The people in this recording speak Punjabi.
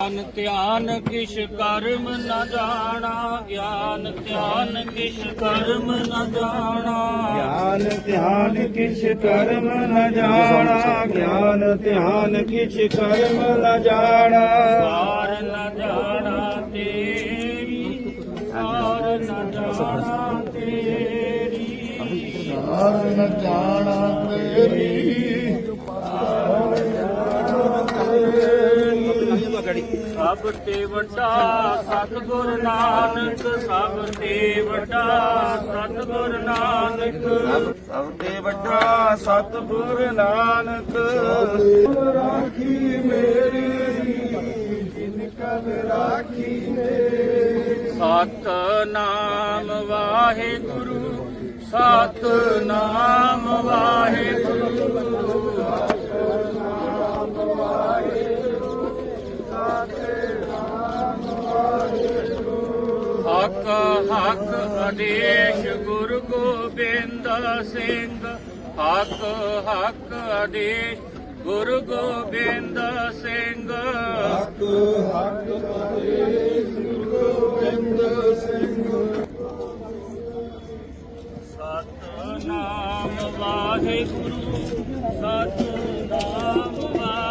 ਗਿਆਨ ਧਿਆਨ ਕਿਛ ਕਰਮ ਨ ਜਾਣਾ ਗਿਆਨ ਧਿਆਨ ਕਿਛ ਕਰਮ ਨ ਜਾਣਾ। ਗਿਆਨ ਧਿਆਨ ਕਿਛ ਕਰਮ ਨ ਜਾਣਾ ਗਿਆਨ ਧਿਆਨ ਕਿਛ ਕਰਮ ਨ ਜਾਣਾ। ਸਾਰ ਨ ਜਾਣਾ ਤੇਰੀ ਸਾਰ ਨ ਜਾਣਾ ਤੇਰੀ। ਹਰ ਨ ਜਾਣਾ ਤੇਰੀ। ਸਭ ਤੇ ਵੱਡਾ ਸਤਿਗੁਰ ਨਾਨਕ ਸਭ ਤੇ ਵੱਡਾ ਸਤਿਗੁਰ ਨਾਨਕ। ਸਭ ਤੇ ਵੱਡਾ ਸਤਿਗੁਰ ਨਾਨਕ। ਰਾਖੀ ਮੇਰੀ ਜਿਨ ਕਲ ਰਾਖੀ ਸਤਨਾਮ ਵਾਹਿਗੁਰੂ ਸਤਨਾਮ ਵਾਹਿਗੁਰੂ ਹਕ ਹਕ ਅਦੇਸ਼ ਗੁਰੂ ਗੋਬਿੰਦ ਸਿੰਘ। ਹਕ ਹਕ ਅਦੇਸ਼ ਗੁਰੂ ਗੋਬਿੰਦ ਸਿੰਘ। ਹਕ ਹਕ ਅਦੇਸ਼ ਗੁਰੂ ਗੋਬਿੰਦ ਸਿੰਘ। ਸਤਨਾਮ ਵਾਹਿਗੁਰੂ ਸਤਨਾਮ ਵਾਹਿਗੁਰੂ